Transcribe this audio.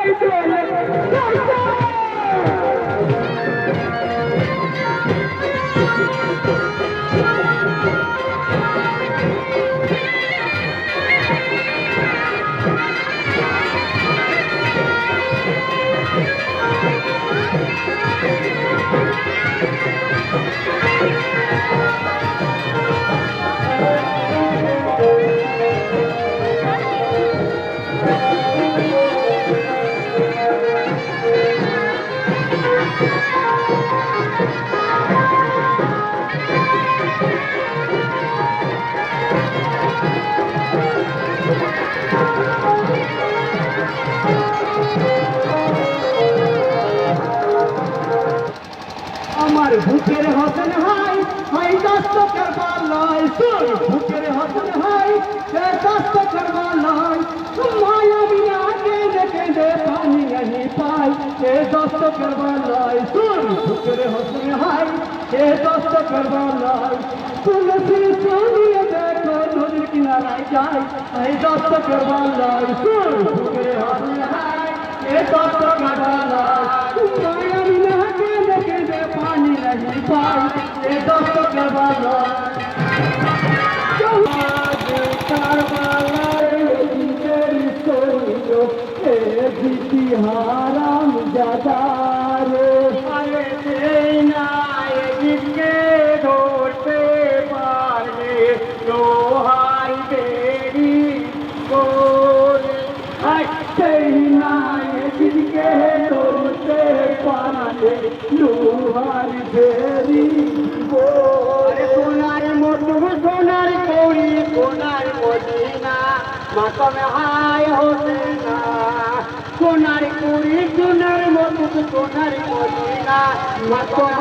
வைத்து আমার বুকের হসন হাই হাই দস্ত করবার লাই শুন। বুকের হসন হাই, সে দস্ত করবার লাই মায়া বিনা কেঁদে কেঁদে পানি नहीं পাই। সে দস্ত করবার লাই শুন। বুকের হসন হাই, সে দস্ত করবার লাই তুলসী সোনিয়ে দেখো, নদীর কিনারায় যাই। এই দস্ত করবার লাই শুন। বুকের হসন হাই, সে দস্ত করবার হারাম জাদারে না এদিকে ধরতে পারলে লোহাই বেরি করে হাঁটতেই না মাতমে হায় হোসে না। সোনার কুড়ি সোনার মধু সোনার মদিনা মাতম